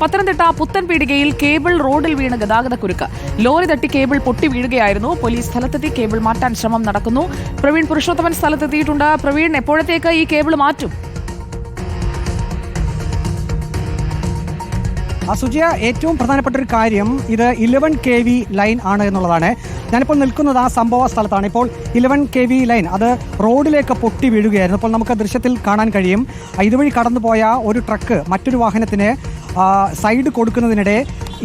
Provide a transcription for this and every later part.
പത്തനംതിട്ട പുത്തൻ പീടികയിൽ കേബിൾ റോഡിൽ വീണ് ഗതാഗതക്കുരുക്ക് ലോറി തട്ടി കേബിൾ പൊട്ടി വീഴുകയായിരുന്നു. പോലീസ് സ്ഥലത്തെത്തി കേബിൾ മാറ്റാൻ ശ്രമം നടക്കുന്നു. പ്രവീൺ പുരുഷോത്തമൻ സ്ഥലത്തെത്തിയിട്ടുണ്ട്. പ്രവീൺ എപ്പോഴത്തേക്ക് ഈ കേബിൾ മാറ്റും? അസുജിയ ഏറ്റവും പ്രധാനപ്പെട്ട ഒരു കാര്യം ഇത് ഇലവൻ കെ വി ലൈൻ ആണ് എന്നുള്ളതാണ്. ഞാനിപ്പോൾ നിൽക്കുന്നത് ആ സംഭവ സ്ഥലത്താണ്. ഇപ്പോൾ ഇലവൻ കെ വി ലൈൻ അത് റോഡിലേക്ക് പൊട്ടി വീഴുകയായിരുന്നു. അപ്പോൾ നമുക്ക് ദൃശ്യത്തിൽ കാണാൻ കഴിയും. ഇതുവഴി കടന്നുപോയ ഒരു ട്രക്ക് മറ്റൊരു വാഹനത്തിന് സൈഡ് കൊടുക്കുന്നതിനിടെ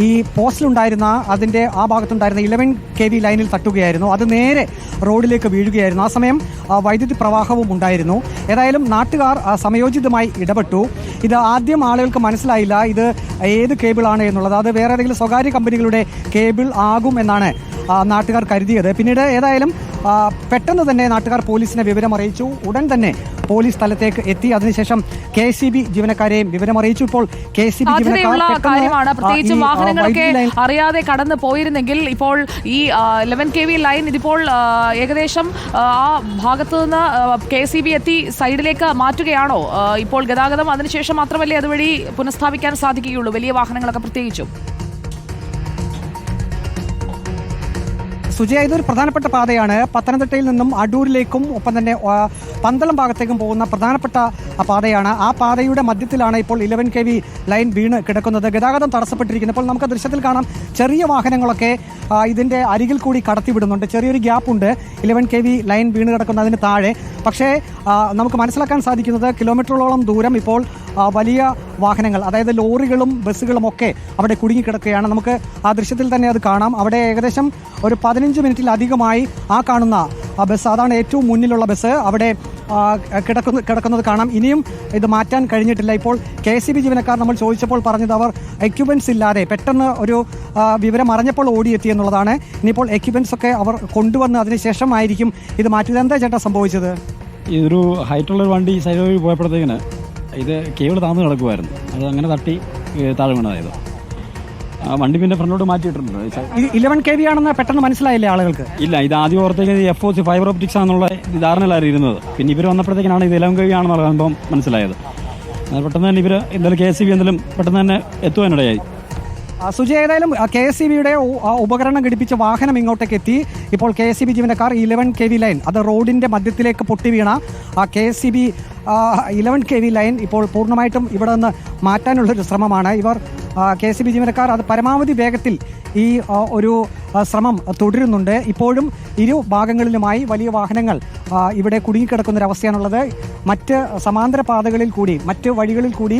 ഈ പോസ്റ്റിലുണ്ടായിരുന്ന അതിന്റെ ആ ഭാഗത്തുണ്ടായിരുന്ന ഇലവൻ കെ വി ലൈനിൽ തട്ടുകയായിരുന്നു. അത് നേരെ റോഡിലേക്ക് വീഴുകയായിരുന്നു. ആ സമയം വൈദ്യുതി പ്രവാഹവും ഉണ്ടായിരുന്നു. ഏതായാലും നാട്ടുകാർ സമയോചിതമായി ഇടപെട്ടു. ഇത് ആദ്യം ആളുകൾക്ക് മനസ്സിലായില്ല ഇത് ഏത് കേബിളാണ് എന്നുള്ളത്. അത് വേറെ ഏതെങ്കിലും സ്വകാര്യ കമ്പനികളുടെ കേബിൾ ആകും എന്നാണ് നാട്ടുകാർ കരുതിയത്. പിന്നീട് ഏതായാലും പെട്ടെന്ന് തന്നെ നാട്ടുകാർ പോലീസിനെ വിവരം അറിയിച്ചു ഉടൻ തന്നെ പോലീസ് സ്ഥലത്തേക്ക് എത്തി. അതിനുശേഷം കെ സി ബി ജീവനക്കാരെയും വിവരം അറിയിച്ചു. ഇപ്പോൾ കെ സി ബി കാര്യമാണ്. പ്രത്യേകിച്ച് വാഹനങ്ങളൊക്കെ അറിയാതെ കടന്നു പോയിരുന്നെങ്കിൽ ഇപ്പോൾ ഈ ലെവൻ കെ വി ലൈൻ ഇതിപ്പോൾ ഏകദേശം ആ, ആ ഭാഗത്തു നിന്ന് കെ സി ബി എത്തി സൈഡിലേക്ക് മാറ്റുകയാണോ? ഇപ്പോൾ ഗതാഗതം അതിനുശേഷം മാത്രമല്ലേ അതുവഴി പുനഃസ്ഥാപിക്കാൻ സാധിക്കുകയുള്ളൂ? വലിയ വാഹനങ്ങളൊക്കെ പ്രത്യേകിച്ചും. സുജയ ഒരു പ്രധാനപ്പെട്ട പാതയാണ്. പത്തനംതിട്ടയിൽ നിന്നും അടൂരിലേക്കും ഒപ്പം തന്നെ പന്തളം ഭാഗത്തേക്കും പോകുന്ന പ്രധാനപ്പെട്ട പാതയാണ്. ആ പാതയുടെ മധ്യത്തിലാണ് ഇപ്പോൾ ഇലവൻ കെ വി ലൈൻ വീണ് കിടക്കുന്നത്. ഗതാഗതം തടസ്സപ്പെട്ടിരിക്കുന്നത് ഇപ്പോൾ നമുക്ക് ദൃശ്യത്തിൽ കാണാം ചെറിയ വാഹനങ്ങളൊക്കെ ഇതിന്റെ അരികിൽ കൂടി കടത്തിവിടുന്നുണ്ട് ചെറിയൊരു ഗ്യാപ്പ് ഉണ്ട്. ഇലവൻ കെ വി ലൈൻ വീണ് കിടക്കുന്നതിന് താഴെ. പക്ഷേ നമുക്ക് മനസ്സിലാക്കാൻ സാധിക്കുന്നത് കിലോമീറ്ററുകളോളം ദൂരം ഇപ്പോൾ വലിയ വാഹനങ്ങൾ അതായത് ലോറികളും ബസ്സുകളും ഒക്കെ അവിടെ കുടുങ്ങിക്കിടക്കുകയാണ്. നമുക്ക് ആ ദൃശ്യത്തിൽ തന്നെ അത് കാണാം. അവിടെ ഏകദേശം ഒരു പതിനഞ്ച് മിനിറ്റിലധികമായി ആ കാണുന്ന ആ ബസ് അതാണ് ഏറ്റവും മുന്നിലുള്ള ബസ്. അവിടെ കിടക്കുന്ന കിടക്കുന്നത് കാണാം. ഇനിയും ഇത് മാറ്റാൻ കഴിഞ്ഞിട്ടില്ല. ഇപ്പോൾ കെ സി ബി ജീവനക്കാർ നമ്മൾ ചോദിച്ചപ്പോൾ പറഞ്ഞത് അവർ എക്യുപ്മെൻസ് ഇല്ലാതെ പെട്ടെന്ന് ഒരു വിവരം അറിഞ്ഞപ്പോൾ ഓടിയെത്തി എന്നുള്ളതാണ്. ഇനിയിപ്പോൾ എക്യുപ്മെൻസ് ഒക്കെ അവർ കൊണ്ടുവന്ന് അതിനുശേഷമായിരിക്കും ഇത് മാറ്റിയത്. എന്താ ചേട്ടാ സംഭവിച്ചത്? ഇതൊരു ഹൈറ്റുള്ള വണ്ടി സൈഡ് വഴി പോയപ്പോഴത്തേക്കിന് ഇത് കേബിൾ താന്ന് കിടക്കുമായിരുന്നു അത് അങ്ങനെ തട്ടി താഴെ വീണതായത്. ആ വണ്ടി പിന്നെ ഫ്രണ്ടോട് മാറ്റിയിട്ടുണ്ട് ഇത് ഇലവൻ കെ വി ആണെന്ന് പെട്ടെന്ന് മനസ്സിലായില്ലേ ആളുകൾക്ക്? ഇല്ല ഇത് ആദ്യം ഓർത്തേക്ക് F O C fibre optics ആണെന്നുള്ള ധാരണയിലായിരുന്നു ഇരുന്നത്. പിന്നെ ഇവർ വന്നപ്പോഴത്തേക്കാണ് ഇത് ഇലവൻ കെ വി ആണെന്നുള്ള സംഭവം മനസ്സിലായത്. പെട്ടെന്ന് തന്നെ ഇവർ എന്തായാലും കെ എസ് സി ബി എന്തെങ്കിലും പെട്ടെന്ന് തന്നെ എത്തുവാനിടയായി. സുജി ഏതായാലും കെ എസ് സി ബിയുടെ ഉപകരണം ഘടിപ്പിച്ച വാഹനം ഇങ്ങോട്ടേക്ക് എത്തി. ഇപ്പോൾ കെ എസ് സി ബി ജീവനക്കാർ ഇലവൻ കെ വി ലൈൻ അത് റോഡിന്റെ മധ്യത്തിലേക്ക് പൊട്ടി വീണ ആ K S C B eleven K V line ഇപ്പോൾ പൂർണമായിട്ടും ഇവിടെ നിന്ന് മാറ്റാനുള്ളൊരു ശ്രമമാണ്. ഇവർ കെ എസ് ബി ജീവനക്കാർ അത് പരമാവധി വേഗത്തിൽ ഈ ഒരു ശ്രമം തുടരുന്നുണ്ട്. ഇപ്പോഴും ഇരു ഭാഗങ്ങളിലുമായി വലിയ വാഹനങ്ങൾ ഇവിടെ കുടുങ്ങിക്കിടക്കുന്നൊരവസ്ഥയാണുള്ളത് മറ്റ് സമാന്തര പാതകളിൽ കൂടി മറ്റ് വഴികളിൽ കൂടി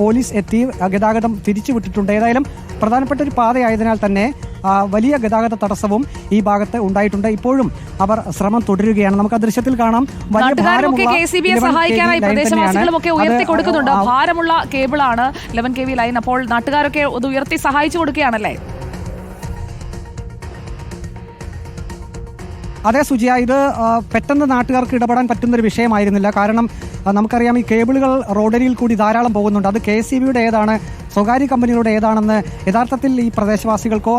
പോലീസ് എത്തി ഗതാഗതം തിരിച്ചുവിട്ടിട്ടുണ്ട്. ഏതായാലും പ്രധാനപ്പെട്ട ഒരു പാതയായതിനാൽ തന്നെ വലിയ ഗതാഗത തടസ്സവും ഈ ഭാഗത്ത് ഉണ്ടായിട്ടുണ്ട്. ഇപ്പോഴും അവർ ശ്രമം തുടരുകയാണ്. നമുക്ക് ആ ദൃശ്യത്തിൽ കാണാം. വലിയ നാട്ടുകാരുമൊക്കെ ഭാരമുള്ള കേബിൾ സി ബിയെ 11 KV സഹായിക്കാനായി ലൈൻ പ്രദേശവാസികളും ഒക്കെ തന്നെയാണ്. ഉയർത്തി അത് കൊടുക്കുന്നുണ്ട്. ഭാരമുള്ള കേബിളാണ് ലെവൻ കെ വി ലൈൻ. അപ്പോൾ നാട്ടുകാരൊക്കെ അത് ഉയർത്തി സഹായിച്ചു കൊടുക്കുകയാണല്ലേ? അതെ സുജിയ ഇത് പെട്ടെന്ന് നാട്ടുകാർക്ക് ഇടപെടാൻ പറ്റുന്നൊരു വിഷയമായിരുന്നില്ല. കാരണം നമുക്കറിയാം ഈ കേബിളുകൾ റോഡരിയിൽ കൂടി ധാരാളം പോകുന്നുണ്ട്. അത് കെ സി ബിയുടെ ഏതാണ് സ്വകാര്യ കമ്പനികളുടെ ഏതാണെന്ന് യഥാർത്ഥത്തിൽ ഈ പ്രദേശവാസികൾക്കോ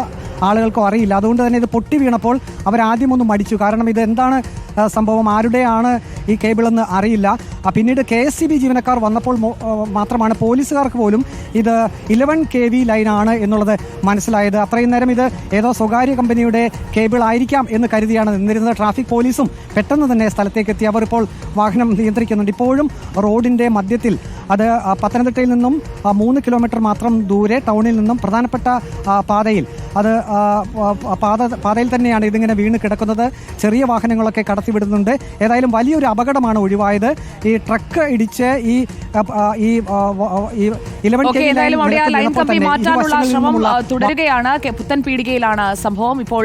ആളുകൾക്കോ അറിയില്ല. അതുകൊണ്ട് തന്നെ ഇത് പൊട്ടി വീണപ്പോൾ അവരാദ്യം ഒന്ന് മടിച്ചു കാരണം ഇത് എന്താണ് സംഭവം? ആരുടെയാണ് ഈ കേബിൾ എന്ന് അറിയില്ല പിന്നീട് കെ എസ് സി ബി ജീവനക്കാർ വന്നപ്പോൾ മാത്രമാണ് പോലീസുകാർക്ക് പോലും ഇത് ഇലവൻ കെ വി ലൈനാണ് എന്നുള്ളത് മനസ്സിലായത്. അത്രയും നേരം ഇത് ഏതോ സ്വകാര്യ കമ്പനിയുടെ കേബിൾ ആയിരിക്കാം എന്ന് കരുതിയാണ് നിന്നിരുന്നത്. ട്രാഫിക് പോലീസും പെട്ടെന്ന് തന്നെ സ്ഥലത്തേക്ക് എത്തി. അവർ ഇപ്പോൾ വാഹനം നിയന്ത്രിക്കുന്നുണ്ട്. ഇപ്പോഴും റോഡിന്റെ മധ്യത്തിൽ അത് പത്തനംതിട്ടയിൽ നിന്നും മൂന്ന് കിലോമീറ്റർ മാത്രം ദൂരെ ടൗണിൽ നിന്നും പ്രധാനപ്പെട്ട പാതയിൽ അത് പാത പാതയിൽ തന്നെയാണ് ഇതിങ്ങനെ വീണ് കിടക്കുന്നത്. ചെറിയ വാഹനങ്ങളൊക്കെ കടത്തിവിടുന്നുണ്ട് ഏതായാലും വലിയൊരു അപകടമാണ് ഒഴിവായത്. ഈ ട്രക്ക് ഇടിച്ച് ഈ ഈ ഇലവൻ ഓക്കെ ഏതായാലും അവിടെ ആ ലൈൻ കമ്പി മാറ്റാനുള്ള ശ്രമം തുടരുകയാണ്. പുത്തൻ പീടികയിലാണ് സംഭവം. ഇപ്പോൾ